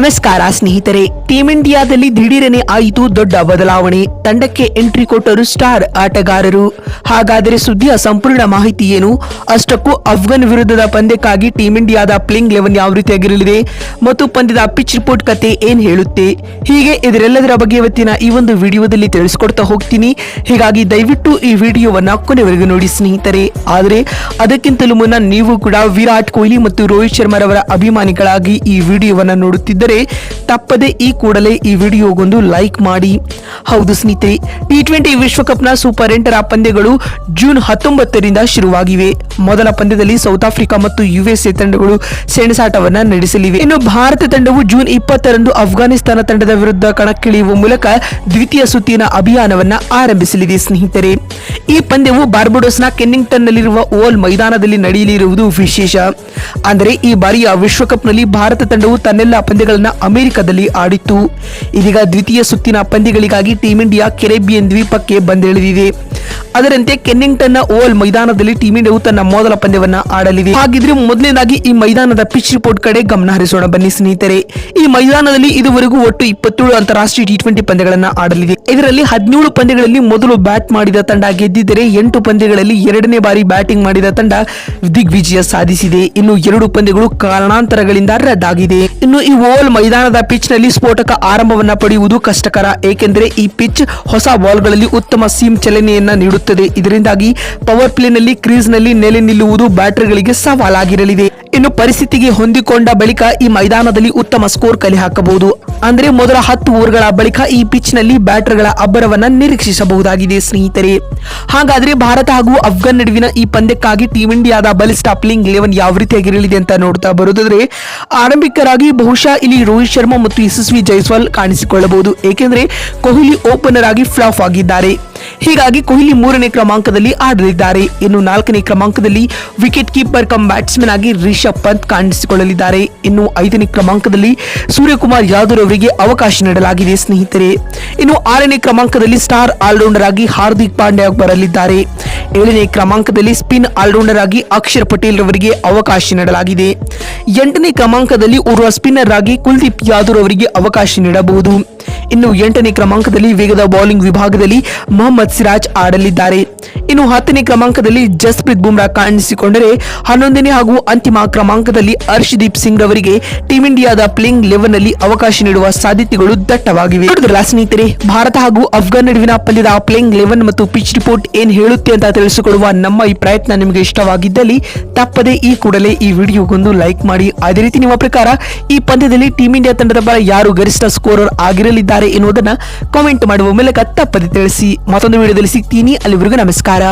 ನಮಸ್ಕಾರ ಸ್ನೇಹಿತರೆ ಟೀಂ ಇಂಡಿಯಾದಲ್ಲಿ ದಿಢೀರನೆ ಆಯಿತು ದೊಡ್ಡ ಬದಲಾವಣೆ. ತಂಡಕ್ಕೆ ಎಂಟ್ರಿ ಕೊಟ್ಟರು ಸ್ಟಾರ್ ಆಟಗಾರರು. ಹಾಗಾದರೆ ಸುದ್ದಿಯ ಸಂಪೂರ್ಣ ಮಾಹಿತಿ ಏನು? ಅಷ್ಟಕ್ಕೂ ಅಫ್ಘಾನ್ ವಿರುದ್ಧದ ಪಂದ್ಯಕ್ಕಾಗಿ ಟೀಂ ಇಂಡಿಯಾದ ಪ್ಲೇಯಿಂಗ್ ಲೆವೆನ್ ಯಾವ ರೀತಿಯಾಗಿರಲಿದೆ? ಮತ್ತು ಪಂದ್ಯದ ಪಿಚ್ ರಿಪೋರ್ಟ್ ಕತೆ ಏನ್ ಹೇಳುತ್ತೆ? ಹೀಗೆ ಇದರೆಲ್ಲದರ ಬಗ್ಗೆ ಇವತ್ತಿನ ಈ ಒಂದು ವಿಡಿಯೋದಲ್ಲಿ ತಿಳಿಸ್ಕೊಡ್ತಾ ಹೋಗ್ತೀನಿ. ಹೀಗಾಗಿ ದಯವಿಟ್ಟು ಈ ವಿಡಿಯೋವನ್ನ ಕೊನೆವರೆಗೂ ನೋಡಿ ಸ್ನೇಹಿತರೆ. ಆದರೆ, ಅದಕ್ಕಿಂತಲೂ ಮುನ್ನ ನೀವು ಕೂಡ ವಿರಾಟ್ ಕೊಹ್ಲಿ ಮತ್ತು ರೋಹಿತ್ ಶರ್ಮಾರವರ ಅಭಿಮಾನಿಗಳಾಗಿ ಈ ವಿಡಿಯೋವನ್ನ ನೋಡುತ್ತಿದ್ದರೆ ತಪ್ಪದೆ ಈ ಕೂಡಲೇ ಈ ವಿಡಿಯೋಗೊಂದು ಲೈಕ್ ಮಾಡಿ. ಹೌದು ಸ್ನೇಹಿತರೆ ಟಿ ಟ್ವೆಂಟಿ ವಿಶ್ವಕಪ್ನ ಸೂಪರ್ ಎಂಟರ ಪಂದ್ಯಗಳು ಜೂನ್ ಹತ್ತೊಂಬತ್ತರಿಂದ ಶುರುವಾಗಿವೆ. ಮೊದಲ ಪಂದ್ಯದಲ್ಲಿ ಸೌತ್ ಆಫ್ರಿಕಾ ಮತ್ತು ಯುಎಸ್ಎ ತಂಡಗಳು ಸೆಣಸಾಟವನ್ನು ನಡೆಸಲಿವೆ. ಇನ್ನು ಭಾರತ ತಂಡವು ಜೂನ್ ಇಪ್ಪತ್ತರಂದು ಅಫ್ಘಾನಿಸ್ತಾನ ತಂಡದ ವಿರುದ್ಧ ಕಣಕ್ಕಿಳಿಯುವ ಮೂಲಕ ದ್ವಿತೀಯ ಸುತ್ತಿನ ಅಭಿಯಾನವನ್ನ ಆರಂಭಿಸಲಿದೆ ಸ್ನೇಹಿತರೆ. ಈ ಪಂದ್ಯವು ಬಾರ್ಬಡೋಸ್ನ ಕೆನ್ನಿಂಗ್ಟನ್ನಲ್ಲಿರುವ ಓಲ್ ಮೈದಾನದಲ್ಲಿ ನಡೆಯಲಿರುವುದು ವಿಶೇಷ. ಅಂದರೆ ಈ ಬಾರಿಯ ವಿಶ್ವಕಪ್ನಲ್ಲಿ ಭಾರತ ತಂಡವು ತನ್ನೆಲ್ಲ ಪಂದ್ಯಗಳನ್ನು ಅಮೆರಿಕದಲ್ಲಿ ಆಡಿತ್ತು. ಇದೀಗ ದ್ವಿತೀಯ ಸುತ್ತಿನ ಪಂದ್ಯಗಳಿಗಾಗಿ ಟೀಂ ಇಂಡಿಯಾ ಕೆರೆಬಿಯನ್ ದ್ವೀಪಕ್ಕೆ ಬಂದಿಳಿದಿದೆ. ಅದರಂತೆ ನ ಓವಲ್ ಮೈದಾನದಲ್ಲಿ ಟೀಂ ಇಂಡಿಯಾವು ತನ್ನ ಮೊದಲ ಪಂದ್ಯವನ್ನ ಆಡಲಿದೆ. ಹಾಗಿದ್ರೆ ಮೊದಲನೇದಾಗಿ ಈ ಮೈದಾನದ ಪಿಚ್ ರಿಪೋರ್ಟ್ ಕಡೆ ಗಮನ ಹರಿಸೋಣ ಬನ್ನಿ ಸ್ನೇಹಿತರೆ. ಈ ಮೈದಾನದಲ್ಲಿ ಇದುವರೆಗೂ ಒಟ್ಟು ಇಪ್ಪತ್ತೇಳು ಅಂತಾರಾಷ್ಟ್ರೀಯ ಟಿ ಟ್ವೆಂಟಿ ಪಂದ್ಯಗಳನ್ನ ಆಡಲಿದೆ. ಇದರಲ್ಲಿ ಹದಿನೇಳು ಪಂದ್ಯಗಳಲ್ಲಿ ಮೊದಲು ಬ್ಯಾಟ್ ಮಾಡಿದ ತಂಡ ಗೆದ್ದಿದ್ದರೆ ಎಂಟು ಪಂದ್ಯಗಳಲ್ಲಿ ಎರಡನೇ ಬಾರಿ ಬ್ಯಾಟಿಂಗ್ ಮಾಡಿದ ತಂಡ ದಿಗ್ವಿಜಯ ಸಾಧಿಸಿದೆ. ಇನ್ನು ಎರಡು ಪಂದ್ಯಗಳು ಕಾರಣಾಂತರಗಳಿಂದ ರದ್ದಾಗಿದೆ. ಇನ್ನು ಈ ಓವಲ್ ಮೈದಾನದ ಪಿಚ್ನಲ್ಲಿ ಸ್ಫೋಟಕ ಆರಂಭವನ್ನ ಪಡೆಯುವುದು ಕಷ್ಟಕರ. ಏಕೆಂದರೆ ಈ ಪಿಚ್ ಹೊಸ ಬಾಲ್ಗಳಲ್ಲಿ ಉತ್ತಮ ಸೀಮ್ ಚಲನೆಯನ್ನ ನೀಡುತ್ತದೆ ಇದರಿಂದಾಗಿ ಪವರ್ ಪ್ಲೇನಲ್ಲಿ ಕ್ರೀಸ್ನಲ್ಲಿ ನೆಲೆ ನಿಲ್ಲುವುದು ಬ್ಯಾಟರ್ಗಳಿಗೆ ಸವಾಲಾಗಿರಲಿದೆ. ಇನ್ನು ಪರಿಸ್ಥಿತಿಗೆ ಹೊಂದಿಕೊಂಡ ಬಳಿಕ ಈ ಮೈದಾನದಲ್ಲಿ ಉತ್ತಮ ಸ್ಕೋರ್ ಕಲೆ ಹಾಕಬಹುದು. ಅಂದ್ರೆ ಮೊದಲ ಹತ್ತು ಓವರ್ಗಳ ಬಳಿಕ ಈ ಪಿಚ್ನಲ್ಲಿ ಬ್ಯಾಟರ್ಗಳ ಅಬ್ಬರವನ್ನ ನಿರೀಕ್ಷಿಸಬಹುದಾಗಿದೆ ಸ್ನೇಹಿತರೆ. ಹಾಗಾದ್ರೆ ಭಾರತ ಹಾಗೂ ಅಫ್ಘಾನ್ ನಡುವಿನ ಈ ಪಂದ್ಯಕ್ಕಾಗಿ ಟೀಂ ಇಂಡಿಯಾದ ಬಲಿಷ್ಠ ಪ್ಲೇಯಿಂಗ್ ಲೆವೆನ್ ಯಾವ ರೀತಿಯಾಗಿರಲಿದೆ ಅಂತ ನೋಡ್ತಾ ಬರುವುದಾದ್ರೆ ಆರಂಭಿಕರಾಗಿ ಬಹುಶಃ ಇಲ್ಲಿ ರೋಹಿತ್ ಶರ್ಮಾ ಮತ್ತು ಯಶಸ್ವಿ ಜೈಸ್ವಾಲ್ ಕಾಣಿಸಿಕೊಳ್ಳಬಹುದು. ಏಕೆಂದರೆ ಕೊಹ್ಲಿ ಓಪನರ್ ಆಗಿ ಫ್ಲಾಪ್ ಆಗಿದ್ದಾರೆ. ಹೀಗಾಗಿ ಕೊಹ್ಲಿ ಮೂರನೇ ಕ್ರಮಾಂಕದಲ್ಲಿ ಆಡಲಿದ್ದಾರೆ. ಇನ್ನು ನಾಲ್ಕನೇ ಕ್ರಮಾಂಕದಲ್ಲಿ ವಿಕೆಟ್ ಕೀಪರ್ ಕಮ್ ಬ್ಯಾಟ್ಸ್ಮನ್ ಆಗಿ ರಿಷಬ್ ಪಂತ್ ಕಾಣಿಸಿಕೊಳ್ಳಲಿದ್ದಾರೆ. ಇನ್ನು ಐದನೇ ಕ್ರಮಾಂಕದಲ್ಲಿ ಸೂರ್ಯಕುಮಾರ್ ಯಾದವ್ ಅವರಿಗೆ ಅವಕಾಶ ನೀಡಲಾಗಿದೆ ಸ್ನೇಹಿತರೆ. ಇನ್ನು ಆರನೇ ಕ್ರಮಾಂಕದಲ್ಲಿ ಸ್ಟಾರ್ ಆಲ್ರೌಂಡರ್ ಆಗಿ ಹಾರ್ದಿಕ್ ಪಾಂಡ್ಯ ಬರಲಿದ್ದಾರೆ. ಏಳನೇ ಕ್ರಮಾಂಕದಲ್ಲಿ ಸ್ಪಿನ್ ಆಲ್ರೌಂಡರ್ ಆಗಿ ಅಕ್ಷರ್ ಪಟೇಲ್ ಅವರಿಗೆ ಅವಕಾಶ ನೀಡಲಾಗಿದೆ. ಎಂಟನೇ ಕ್ರಮಾಂಕದಲ್ಲಿ ಓರ್ವ ಸ್ಪಿನ್ನರ್ ಆಗಿ ಕುಲ್ದೀಪ್ ಯಾದವ್ ಅವರಿಗೆ ಅವಕಾಶ ನೀಡಬಹುದು. ಇನ್ನು ಎಂಟನೇ ಕ್ರಮಾಂಕದಲ್ಲಿ ವೇಗದ ಬೌಲಿಂಗ್ ವಿಭಾಗದಲ್ಲಿ ಮೊಹಮ್ಮದ್ ಸಿರಾಜ್ ಆಡಲಿದ್ದಾರೆ. ಇನ್ನು ಹತ್ತನೇ ಕ್ರಮಾಂಕದಲ್ಲಿ ಜಸ್ಪ್ರೀತ್ ಬುಮ್ರಾ ಕಾಣಿಸಿಕೊಂಡರೆ ಹನ್ನೊಂದನೇ ಹಾಗೂ ಅಂತಿಮ ಕ್ರಮಾಂಕದಲ್ಲಿ ಹರ್ಷದೀಪ್ ಸಿಂಗ್ ರವರಿಗೆ ಟೀಂ ಇಂಡಿಯಾದ ಪ್ಲೇಯಿಂಗ್ ಲೆವೆನ್ನಲ್ಲಿ ಅವಕಾಶ ನೀಡುವ ಸಾಧ್ಯತೆಗಳು ದಟ್ಟವಾಗಿವೆ. ಸ್ನೇಹಿತರೆ, ಭಾರತ ಹಾಗೂ ಅಫ್ಘಾನ್ ನಡುವಿನ ಪಂದ್ಯದ ಪ್ಲೇಯಿಂಗ್ ಲೆವೆನ್ ಮತ್ತು ಪಿಚ್ ರಿಪೋರ್ಟ್ ಏನ್ ಹೇಳುತ್ತೆ ಅಂತ ತಿಳಿಸಿಕೊಡುವ ನಮ್ಮ ಈ ಪ್ರಯತ್ನ ನಿಮಗೆ ಇಷ್ಟವಾಗಿದ್ದಲ್ಲಿ ತಪ್ಪದೆ ಈ ಕೂಡಲೇ ಈ ವಿಡಿಯೋಗೊಂದು ಲೈಕ್ ಮಾಡಿ. ಅದೇ ರೀತಿ ನಿಮ್ಮ ಪ್ರಕಾರ ಈ ಪಂದ್ಯದಲ್ಲಿ ಟೀಂ ಇಂಡಿಯಾ ತಂಡದ ಪರ ಯಾರು ಗರಿಷ್ಠ ಸ್ಕೋರರ್ ಆಗಿರಲಿದ್ದಾರೆ? ಎನ್ನುವುದನ್ನ ಕಾಮೆಂಟ್ ಮಾಡುವ ಮೂಲಕ ತಪ್ಪದೆ ತಿಳಿಸಿ ಮತ್ತೊಂದು ವಿಡಿಯೋದಲ್ಲಿ ಸಿಗ್ತೀನಿ. ಅಲ್ಲಿವರೆಗೂ ನಮಸ್ಕಾರ.